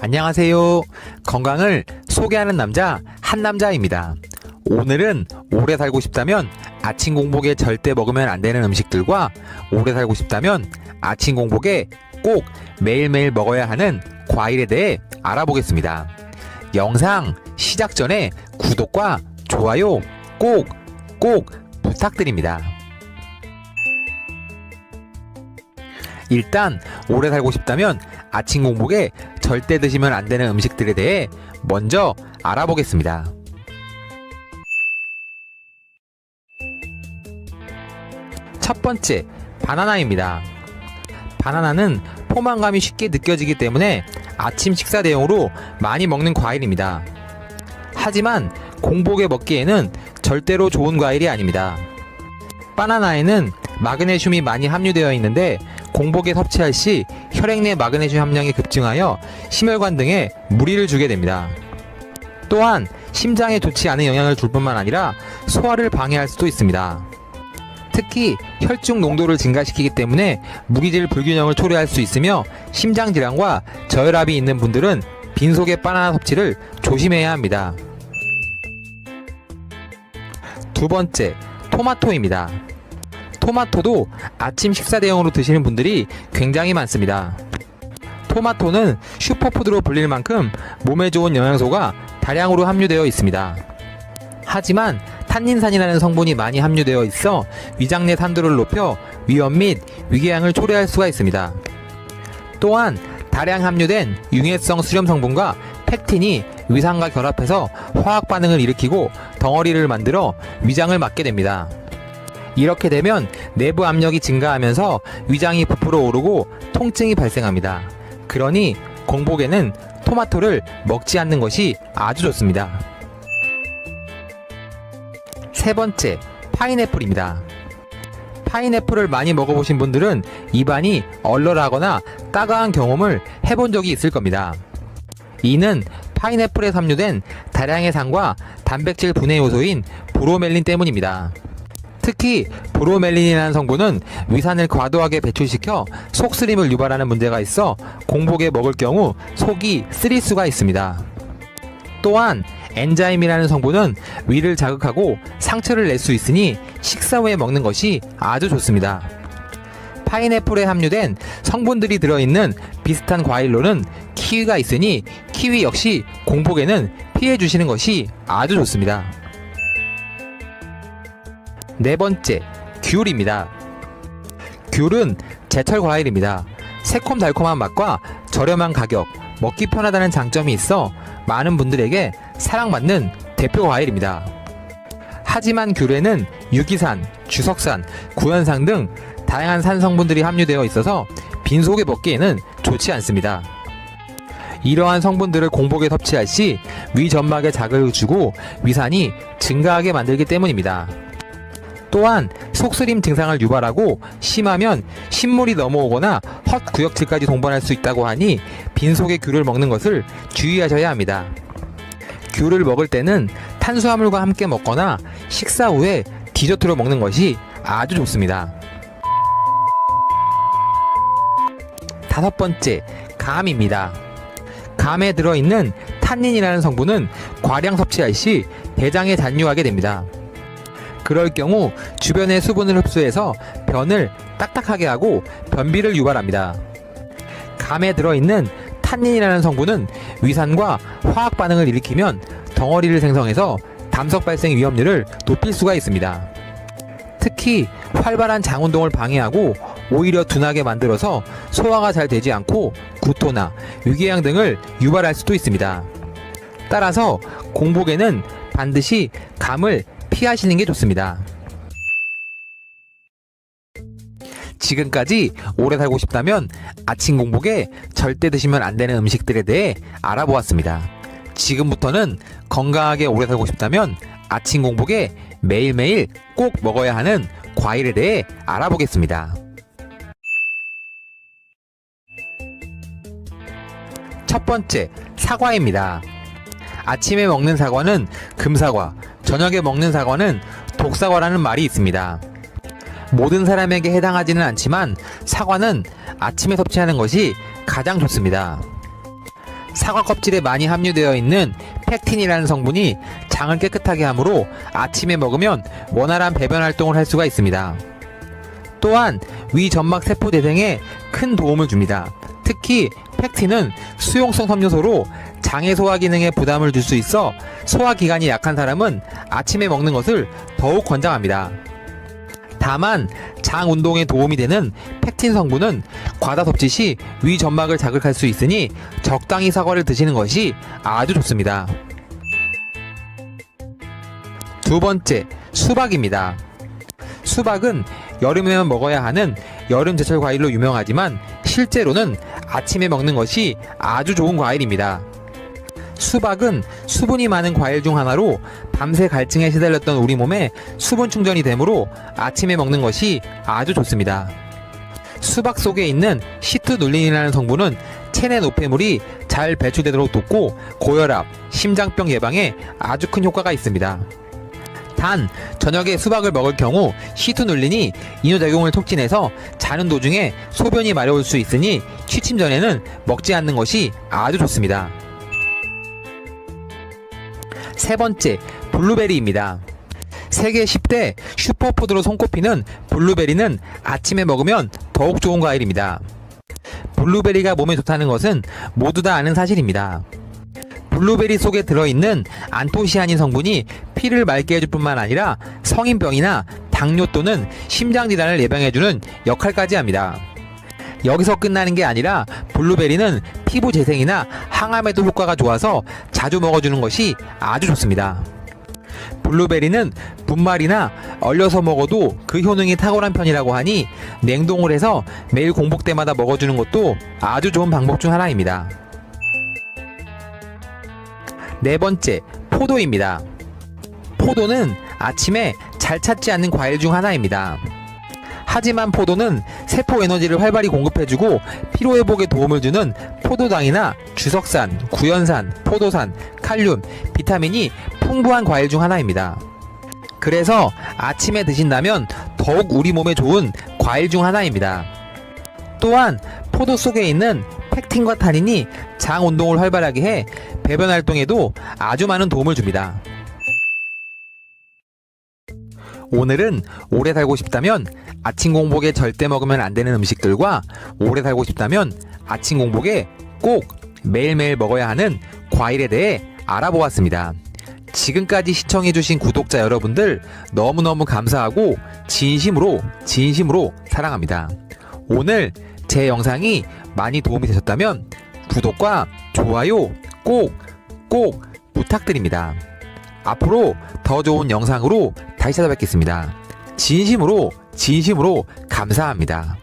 안녕하세요. 건강을 소개하는 남자 한남자입니다. 오늘은 오래 살고 싶다면 아침 공복에 절대 먹으면 안 되는 음식들과 오래 살고 싶다면 아침 공복에 꼭 매일매일 먹어야 하는 과일에 대해 알아보겠습니다. 영상 시작 전에 구독과 좋아요 꼭, 꼭 부탁드립니다. 일단 오래 살고 싶다면 아침 공복에 절대 드시면 안 되는 음식들에 대해 먼저 알아보겠습니다. 첫 번째, 바나나입니다. 바나나는 포만감이 쉽게 느껴지기 때문에 아침 식사 대용으로 많이 먹는 과일입니다. 하지만 공복에 먹기에는 절대로 좋은 과일이 아닙니다. 바나나에는 마그네슘이 많이 함유되어 있는데 공복에 섭취할 시 혈액 내 마그네슘 함량이 급증하여 심혈관 등에 무리를 주게 됩니다. 또한 심장에 좋지 않은 영향을 줄 뿐만 아니라 소화를 방해할 수도 있습니다. 특히 혈중 농도를 증가시키기 때문에 무기질 불균형을 초래할 수 있으며 심장 질환과 저혈압이 있는 분들은 빈속의 바나나 섭취를 조심해야 합니다. 두 번째, 토마토입니다. 토마토도 아침 식사 대용으로 드시는 분들이 굉장히 많습니다. 토마토는 슈퍼푸드로 불릴 만큼 몸에 좋은 영양소가 다량으로 함유되어 있습니다. 하지만 탄닌산이라는 성분이 많이 함유되어 있어 위장 내 산도를 높여 위염 및 위궤양을 초래할 수가 있습니다. 또한 다량 함유된 융해성 수렴 성분과 팩틴이 위산과 결합해서 화학 반응을 일으키고 덩어리를 만들어 위장을 막게 됩니다. 이렇게 되면 내부 압력이 증가하면서 위장이 부풀어 오르고 통증이 발생합니다. 그러니 공복에는 토마토를 먹지 않는 것이 아주 좋습니다. 세 번째, 파인애플입니다. 파인애플을 많이 먹어보신 분들은 입안이 얼얼하거나 따가운 경험을 해본 적이 있을 겁니다. 이는 파인애플에 함유된 다량의 산과 단백질 분해 요소인 브로멜린 때문입니다. 특히 브로멜린이라는 성분은 위산을 과도하게 배출시켜 속쓰림을 유발하는 문제가 있어 공복에 먹을 경우 속이 쓰릴 수가 있습니다. 또한 엔자임이라는 성분은 위를 자극하고 상처를 낼 수 있으니 식사 후에 먹는 것이 아주 좋습니다. 파인애플에 함유된 성분들이 들어있는 비슷한 과일로는 키위가 있으니 키위 역시 공복에는 피해 주시는 것이 아주 좋습니다. 네 번째, 귤입니다. 귤은 제철 과일입니다. 새콤달콤한 맛과 저렴한 가격, 먹기 편하다는 장점이 있어 많은 분들에게 사랑받는 대표 과일입니다. 하지만 귤에는 유기산, 주석산, 구연산 등 다양한 산 성분들이 함유되어 있어서 빈속에 먹기에는 좋지 않습니다. 이러한 성분들을 공복에 섭취할 시 위점막에 자극을 주고 위산이 증가하게 만들기 때문입니다. 또한 속쓰림 증상을 유발하고 심하면 신물이 넘어오거나 헛구역질까지 동반할 수 있다고 하니 빈속에 귤을 먹는 것을 주의하셔야 합니다. 귤을 먹을 때는 탄수화물과 함께 먹거나 식사 후에 디저트로 먹는 것이 아주 좋습니다. 다섯 번째, 감입니다. 감에 들어있는 탄닌이라는 성분은 과량 섭취할 시 대장에 잔류하게 됩니다. 그럴 경우 주변의 수분을 흡수해서 변을 딱딱하게 하고 변비를 유발합니다. 감에 들어있는 탄닌이라는 성분은 위산과 화학 반응을 일으키면 덩어리를 생성해서 담석 발생 위험률을 높일 수가 있습니다. 특히 활발한 장 운동을 방해하고 오히려 둔하게 만들어서 소화가 잘 되지 않고 구토나 위궤양 등을 유발할 수도 있습니다. 따라서 공복에는 반드시 감을 피하시는 게 좋습니다. 지금까지 오래 살고 싶다면 아침 공복에 절대 드시면 안 되는 음식들에 대해 알아보았습니다. 지금부터는 건강하게 오래 살고 싶다면 아침 공복에 매일매일 꼭 먹어야 하는 과일에 대해 알아보겠습니다. 첫 번째, 사과입니다. 아침에 먹는 사과는 금사과, 저녁에 먹는 사과는 독사과라는 말이 있습니다. 모든 사람에게 해당하지는 않지만 사과는 아침에 섭취하는 것이 가장 좋습니다. 사과 껍질에 많이 함유되어 있는 팩틴이라는 성분이 장을 깨끗하게 하므로 아침에 먹으면 원활한 배변 활동을 할 수가 있습니다. 또한 위 점막 세포 대생에 큰 도움을 줍니다. 특히 팩틴은 수용성 섬유소로 장의 소화 기능에 부담을 줄 수 있어 소화 기관이 약한 사람은 아침에 먹는 것을 더욱 권장합니다. 다만 장 운동에 도움이 되는 팩틴 성분은 과다 섭취 시 위 점막을 자극할 수 있으니 적당히 사과를 드시는 것이 아주 좋습니다. 두 번째, 수박입니다. 수박은 여름에만 먹어야 하는 여름 제철 과일로 유명하지만 실제로는 아침에 먹는 것이 아주 좋은 과일입니다. 수박은 수분이 많은 과일 중 하나로 밤새 갈증에 시달렸던 우리 몸에 수분 충전이 되므로 아침에 먹는 것이 아주 좋습니다. 수박 속에 있는 시투눌린이라는 성분은 체내 노폐물이 잘 배출되도록 돕고 고혈압, 심장병 예방에 아주 큰 효과가 있습니다. 단 저녁에 수박을 먹을 경우 시투눌린이 이뇨작용을 촉진해서 자는 도중에 소변이 마려울 수 있으니 취침 전에는 먹지 않는 것이 아주 좋습니다. 세 번째, 블루베리입니다. 세계 10대 슈퍼푸드로 손꼽히는 블루베리는 아침에 먹으면 더욱 좋은 과일입니다. 블루베리가 몸에 좋다는 것은 모두 다 아는 사실입니다. 블루베리 속에 들어있는 안토시아닌 성분이 피를 맑게 해줄 뿐만 아니라 성인병이나 당뇨 또는 심장질환을 예방해주는 역할까지 합니다. 여기서 끝나는 게 아니라 블루베리는 피부 재생이나 항암에도 효과가 좋아서 자주 먹어주는 것이 아주 좋습니다. 블루베리는 분말이나 얼려서 먹어도 그 효능이 탁월한 편이라고 하니 냉동을 해서 매일 공복 때마다 먹어주는 것도 아주 좋은 방법 중 하나입니다. 네 번째, 포도입니다. 포도는 아침에 잘 찾지 않는 과일 중 하나입니다. 하지만 포도는 세포 에너지를 활발히 공급해주고 피로회복에 도움을 주는 포도당이나 주석산, 구연산, 포도산, 칼륨, 비타민이 풍부한 과일 중 하나입니다. 그래서 아침에 드신다면 더욱 우리 몸에 좋은 과일 중 하나입니다. 또한 포도 속에 있는 팩틴과 타닌이 장 운동을 활발하게 해 배변 활동에도 아주 많은 도움을 줍니다. 오늘은 오래 살고 싶다면 아침 공복에 절대 먹으면 안 되는 음식들과 오래 살고 싶다면 아침 공복에 꼭 매일매일 먹어야 하는 과일에 대해 알아보았습니다. 지금까지 시청해주신 구독자 여러분들 너무너무 감사하고 진심으로 진심으로 사랑합니다. 오늘 제 영상이 많이 도움이 되셨다면 구독과 좋아요 꼭 꼭 부탁드립니다. 앞으로 더 좋은 영상으로 다시 찾아뵙겠습니다. 진심으로 진심으로 감사합니다.